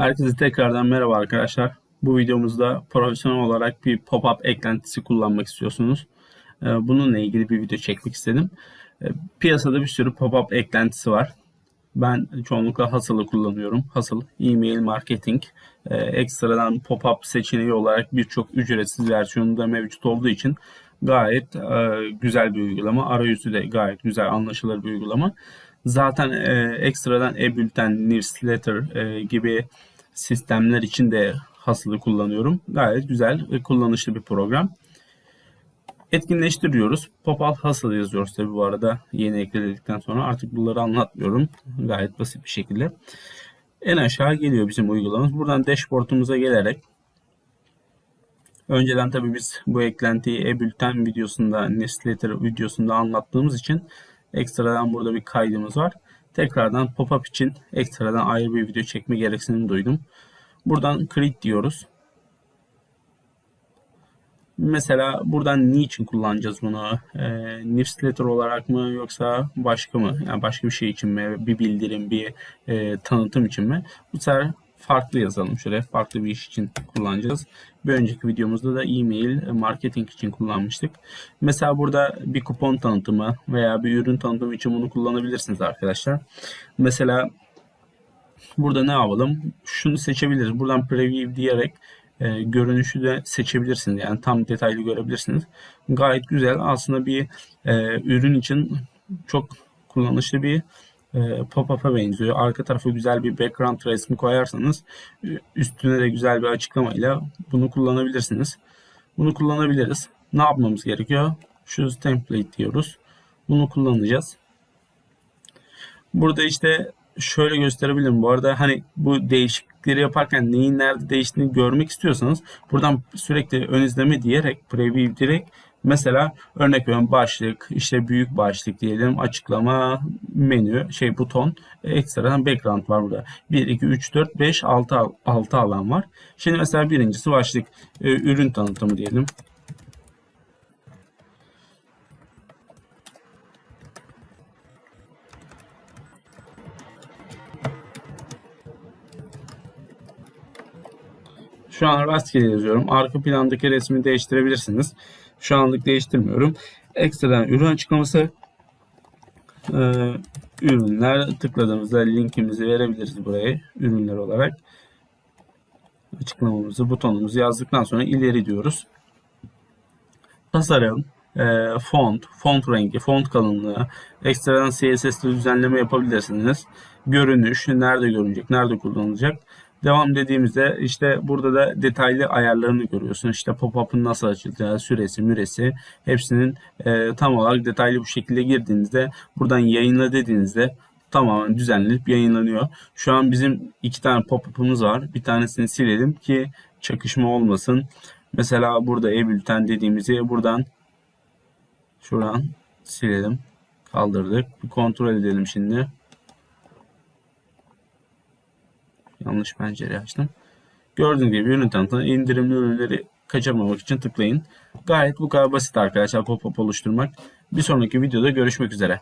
Herkese tekrardan merhaba arkadaşlar. Bu videomuzda profesyonel olarak bir pop-up eklentisi kullanmak istiyorsunuz. Ee, Bununla ilgili bir video çekmek istedim. Ee, Piyasada bir sürü pop-up eklentisi var. Ben çoğunlukla Hustle'ı kullanıyorum. Hustle, e-mail marketing, e, ekstradan pop-up seçeneği olarak birçok ücretsiz versiyonu da mevcut olduğu için gayet e, güzel bir uygulama. Arayüzü de gayet güzel, anlaşılır bir uygulama. Zaten e, ekstradan e-bülten, newsletter e, gibi sistemler için de Hustle'ı kullanıyorum. Gayet güzel ve kullanışlı bir program. Etkinleştiriyoruz. Pop-up yazıyoruz tabi bu arada yeni ekledikten sonra. Artık bunları anlatmıyorum. Gayet basit bir şekilde. En aşağı geliyor bizim uygulamamız. Buradan dashboard'umuza gelerek Önceden tabii biz bu eklentiyi e-bülten videosunda, newsletter videosunda anlattığımız için ekstradan burada bir kaydımız var. Tekrardan pop-up için ekstradan ayrı bir video çekme gereksinimi duydum. Buradan create diyoruz. Mesela buradan niçin kullanacağız bunu? E, newsletter olarak mı yoksa başka mı? Yani başka bir şey için mi? Bir bildirim, bir e, tanıtım için mi? Bu sefer farklı yazalım şuraya. Farklı bir iş için kullanacağız. Bir önceki videomuzda da e-mail marketing için kullanmıştık. Mesela burada bir kupon tanıtımı veya bir ürün tanıtımı için bunu kullanabilirsiniz arkadaşlar. Mesela burada ne yapalım? Şunu seçebiliriz. Buradan preview diyerek e, görünüşü de seçebilirsiniz. Yani tam detaylı görebilirsiniz. Gayet güzel. Aslında bir e, ürün için çok kullanışlı bir e, pop-up'a benziyor. Arka tarafa güzel bir background resmi koyarsanız üstüne de güzel bir açıklamayla bunu kullanabilirsiniz. Bunu kullanabiliriz. Ne yapmamız gerekiyor? Şu template diyoruz. Bunu kullanacağız. Burada işte şöyle gösterebilirim. Bu arada hani bu değişiklikleri yaparken neyin nerede değiştiğini görmek istiyorsanız buradan sürekli ön izleme diyerek preview direkt mesela örnek veriyorum başlık işte büyük başlık diyelim açıklama menü şey buton ekstradan background var burada 1 2 3 4 5 6 6 alan var. Şimdi mesela birincisi başlık e, ürün tanıtımı diyelim. Şu an rastgele yazıyorum. Arka plandaki resmi değiştirebilirsiniz. Şu anlık değiştirmiyorum. Ekstradan ürün açıklaması e, ürünler tıkladığımızda linkimizi verebiliriz buraya ürünler olarak. Açıklamamızı, butonumuzu yazdıktan sonra ileri diyoruz. Tasarım, e, font, font rengi, font kalınlığı, ekstradan CSS'de düzenleme yapabilirsiniz. Görünüş, nerede görünecek, nerede kullanılacak. Devam dediğimizde işte burada da detaylı ayarlarını görüyorsun. İşte pop-up'ın nasıl açılacağı, süresi, müresi hepsinin e, tam olarak detaylı bu şekilde girdiğinizde buradan yayınla dediğinizde tamamen düzenlenip yayınlanıyor. Şu an bizim iki tane pop-up'ımız var. Bir tanesini silelim ki çakışma olmasın. Mesela burada e-bülten dediğimizi buradan şuradan silelim. Kaldırdık. Bir kontrol edelim şimdi. Yanlış pencere açtım. Gördüğünüz gibi ürün tanıtımı indirimli ürünleri kaçırmamak için tıklayın. Gayet bu kadar basit arkadaşlar pop-up oluşturmak. Bir sonraki videoda görüşmek üzere.